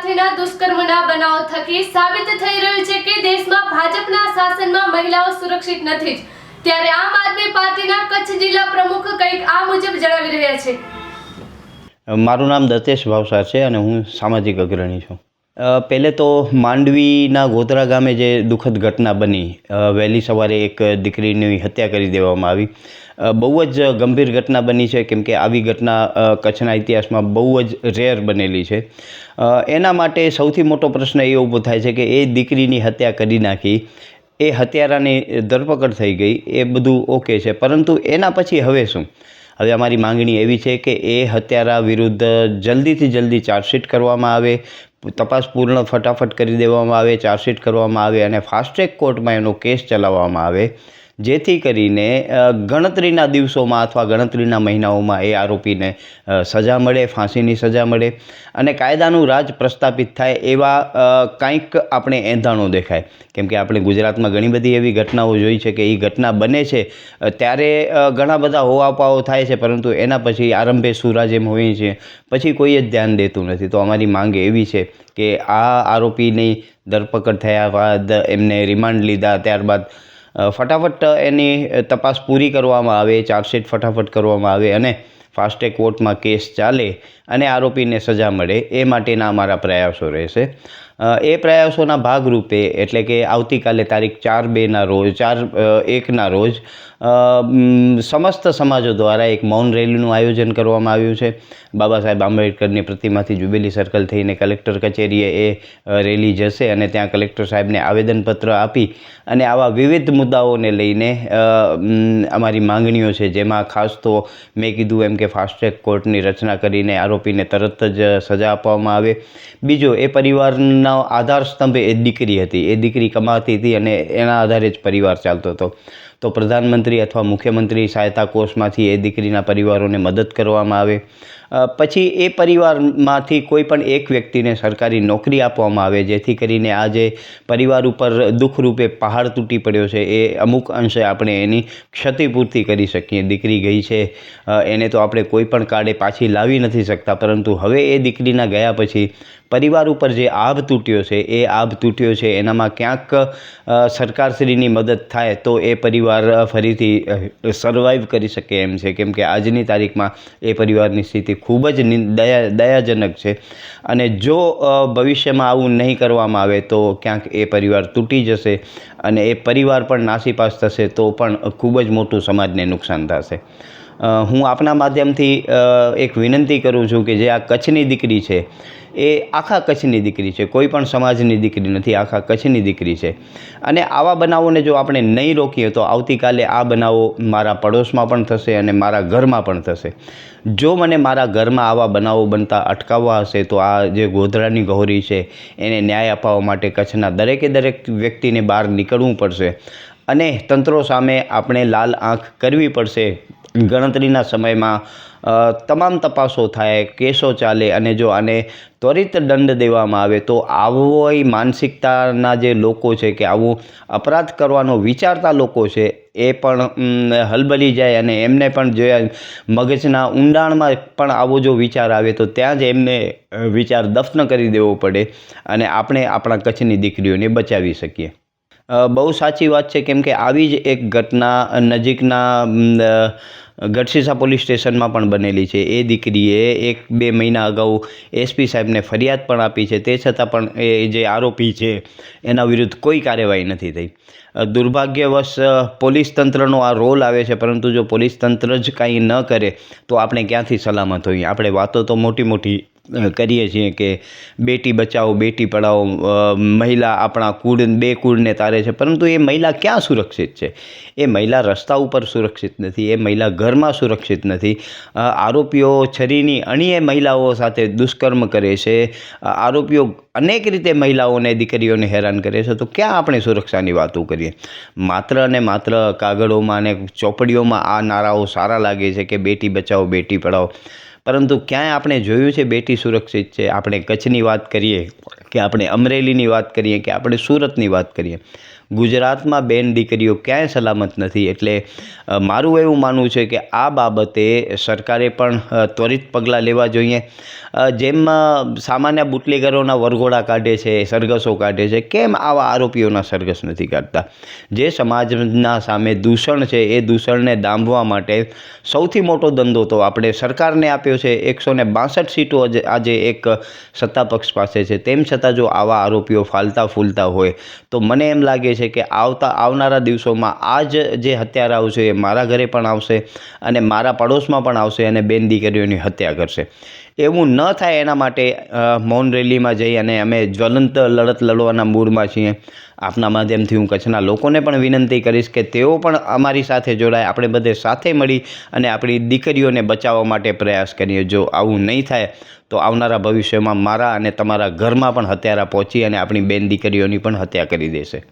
સાથેના દુષ્કર્મના બનાવ થકી સાબિત થઈ રહ્યું છે કે દેશમાં ભાજપના શાસનમાં મહિલાઓ સુરક્ષિત નથી ત્યારે આમ આદમી પાર્ટીના કચ્છ જિલ્લા પ્રમુખ કંઈક આ મુજબ જણાવી રહ્યા છે. મારું નામ દતેશ ભાવસાર છે અને હું સામાજિક અગ્રણી છું. પહેલે તો માંડવીના ગોધરા ગામે જે દુઃખદ ઘટના બની વહેલી સવારે એક દીકરીની હત્યા કરી દેવામાં આવી. બહુ જ ગંભીર ઘટના બની છે, કેમ કે આવી ઘટના કચ્છના ઇતિહાસમાં બહુ જ રેર બનેલી છે. એના માટે સૌથી મોટો પ્રશ્ન એ ઊભો થાય છે કે એ દીકરીની હત્યા કરી નાખી, એ હત્યારાની ધરપકડ થઈ ગઈ, એ બધું ઓકે છે. પરંતુ એના પછી હવે શું? હવે અમારી માંગણી એવી છે કે એ હત્યારા વિરુદ્ધ જલ્દીથી જલ્દી ચાર્જશીટ કરવામાં આવે, તપાસ પૂર્ણ ફટાફટ કરી દેવામાં આવે, ચાર્જશીટ કરવામાં આવે અને ફાસ્ટ ટ્રેક કોર્ટમાં એનો કેસ ચલાવવામાં આવે. જેથી કરીને ગણતરીના દિવસોમાં અથવા ગણતરીના મહિનાઓમાં એ આરોપીને સજા મળે, ફાંસીની સજા મળે અને કાયદાનું રાજ પ્રસ્થાપિત થાય એવા કંઈક આપણે એંધાણો દેખાય. કેમ કે આપણે ગુજરાતમાં ઘણી બધી એવી ઘટનાઓ જોઈ છે કે એ ઘટના બને છે ત્યારે ઘણા બધા હોવાપાઓ થાય છે, પરંતુ એના પછી આરંભે સુરાજ એમ હોય છે, પછી કોઈ જ ધ્યાન દેતું નથી. તો અમારી માંગ એવી છે કે આ આરોપીની ધરપકડ થયા બાદ એમને રિમાન્ડ લીધા, ત્યારબાદ ફટાફટ એની તપાસ પૂરી કરવામાં આવે ચાર્જશીટ ફટાફટ કરવામાં આવે અને ફાસ્ટેગ કોર્ટમાં કેસ ચાલે અને આરોપીને સજા મળે એ માટેના અમારા પ્રયાસો રહેશે. એ પ્રયાસોના ભાગરૂપે એટલે કે આવતીકાલે તારીખ ચાર બેના રોજ, ચાર એકના રોજ સમસ્ત સમાજો દ્વારા એક મૌન રેલીનું આયોજન કરવામાં આવ્યું છે. બાબા સાહેબ આંબેડકરની પ્રતિમાથી જુબેલી સર્કલ થઈને કલેક્ટર કચેરીએ એ રેલી જશે અને ત્યાં કલેક્ટર સાહેબને આવેદનપત્ર આપી અને આવા વિવિધ મુદ્દાઓને લઈને અમારી માંગણીઓ છે. જેમાં ખાસ તો મેં કીધું એમ કે ફાસ્ટ્રેક કોર્ટની રચના કરીને આરોપીને તરત જ સજા આપવામાં આવે. બીજો, એ પરિવારનો આધાર સ્તંભ એ દીકરી હતી. એ દીકરી કમાતી હતી અને એના આધારે જ પરિવાર ચાલતો હતો. તો પ્રધાનમંત્રી અથવા મુખ્યમંત્રી સહાયતા કોષમાંથી એ દીકરીના પરિવારોને મદદ કરવામાં આવે. પછી એ પરિવારમાંથી કોઈ પણ એક વ્યક્તિને સરકારી નોકરી આપવામાં આવે, જેથી કરીને આ જે પરિવાર ઉપર દુઃખરૂપે પહાડ તૂટી પડ્યો છે, એ અમુક અંશે આપણે એની ક્ષતિપૂર્તિ કરી શકીએ. દીકરી ગઈ છે એને તો આપણે કોઈ પણ કાર્ડે પાછી લાવી નથી શકતા, પરંતુ હવે એ દીકરીના ગયા પછી પરિવાર ઉપર જે આભ તૂટ્યો છે, એ આભ તૂટ્યો છે, એનામાં ક્યાંક સરકારશ્રીની મદદ થાય તો એ પરિવાર અ, ફરીથી સર્વાઈવ કરી શકે એમ છે. કેમ કે આજની તારીખમાં એ પરિવારની સ્થિતિ ખૂબ જ દયા દયાજનક છે. અને જો ભવિષ્યમાં આવું નહીં કરવામાં આવે તો ક્યાંક એ પરિવાર તૂટી જશે અને એ પરિવાર પણ નાસીપાસ થશે તો પણ ખૂબ જ મોટું સમાજને નુકસાન થશે. હું આપના માધ્યમથી એક વિનંતી કરું છું કે જે આ કચ્છની દીકરી છે, એ આખા કચ્છની દીકરી છે, કોઈ પણ સમાજની દીકરી નથી, આખા કચ્છની દીકરી છે. અને આવા બનાવોને જો આપણે નહીં રોકીએ તો આવતીકાલે આ બનાવો મારા પડોશમાં પણ થશે અને મારા ઘરમાં પણ થશે. જો મને મારા ઘરમાં આવા બનાવો બનતા અટકાવવા હશે, તો આ જે ગોધરાની ગૌરી છે, એને ન્યાય અપાવવા માટે કચ્છના દરેકે દરેક વ્યક્તિને બહાર નીકળવું પડશે. અને તંત્રો સામે આપણે લાલ આંખ કરવી પડશે. ગણતરીના સમયમાં તમામ તપાસો થાય, કેસો ચાલે અને જો આને ત્વરિત દંડ દેવામાં આવે, તો આવી માનસિકતાના જે લોકો છે કે આવું અપરાધ કરવાનો વિચારતા લોકો છે, એ પણ હલબલી જાય અને એમને પણ જે મગજના ઊંડાણમાં પણ આવો જો વિચાર આવે, તો ત્યાં જ એમને વિચાર દફન કરી દેવો પડે અને આપણે આપણા કચ્છની દીકરીઓને બચાવી શકીએ. બહુ સાચી વાત છે કેમ કે આવી જ એક ઘટના નજીકના ગઢસીસા પોલીસ સ્ટેશનમાં પણ બનેલી છે. એ દીકરીએ એક બે મહિના અગાઉ એસપી સાહેબને ફરિયાદ પણ આપી છે. તે છતાં પણ એ જે આરોપી છે, એના વિરુદ્ધ કોઈ કાર્યવાહી નથી થઈ. દુર્ભાગ્યવશ પોલીસ તંત્રનો આ રોલ આવે છે, પરંતુ જો પોલીસ તંત્ર જ કાંઈ ન કરે, તો આપણે ક્યાંથી સલામત હોઈએ? આપણે વાતો તો મોટી મોટી કરીએ છીએ કે બેટી બચાવો, બેટી પઢાઓ મહિલા આપણા કુળ, બે કુળને તારે છે. પરંતુ એ મહિલા ક્યાં સુરક્ષિત છે? એ મહિલા રસ્તા ઉપર સુરક્ષિત નથી, એ મહિલા ઘરમાં સુરક્ષિત નથી. આરોપીઓ છરીની અણીએ મહિલાઓ સાથે દુષ્કર્મ કરે છે. આરોપીઓ અનેક રીતે મહિલાઓને, દીકરીઓને હેરાન કરે છે. તો ક્યાં આપણે સુરક્ષાની વાતો કરીએ? માત્ર અને માત્ર કાગળોમાં અને ચોપડીઓમાં આ નારાઓ સારા લાગે છે કે બેટી બચાવો, બેટી પઢાઓ પરંતુ ક્યાંય આપણે જોયું છે બેટી સુરક્ષિત છે? આપણે કચ્છની વાત કરીએ. કે આપણે અમરેલીની વાત કરીએ કે આપણે સુરતની વાત કરીએ. ગુજરાતમાં બેન દીકરીઓ ક્યાંય સલામત નથી. એટલે મારું એવું માનવું છે કે આ બાબતે સરકારે પણ ત્વરિત પગલાં લેવા જોઈએ. જેમ સામાન્ય બુટલેગરોના વરઘોડા કાઢે છે, સરઘસો કાઢે છે, કેમ આવા આરોપીઓના સરઘસ નથી કાઢતા? જે સમાજના સામે દૂષણ છે, એ દૂષણને દાંભવા માટે સૌથી મોટો ધંધો તો આપણે સરકારને આપ્યો છે. એકસો ને બાસઠ સીટો આજે એક સત્તા પક્ષ પાસે છે. તેમ છતાં જો આવા આરોપીઓ ફાલતા ફૂલતા હોય, તો મને એમ લાગે છે કે આવતા, આવનારા દિવસોમાં આ જ જે હત્યારાઓ છે એ મારા ઘરે પણ આવશે અને મારા પડોશમાં પણ આવશે અને બેન દીકરીઓની હત્યા કરશે. એવું ન થાય એના માટે મૌન રેલીમાં જઈ અને અમે જ્વલંત લડત લડવાના મૂડમાં છીએ. આપના માધ્યમથી હું કચ્છના લોકોને પણ વિનંતી કરીશ કે તેઓ પણ અમારી સાથે જોડાય, આપણે બધે સાથે મળી અને આપણી દીકરીઓને બચાવવા માટે પ્રયાસ કરીએ. જો આવું નહીં થાય, તો આવનારા ભવિષ્યમાં મારા અને તમારા ઘરમાં પણ હત્યારા પહોંચી અને આપણી બેન દીકરીઓની પણ હત્યા કરી દેશે.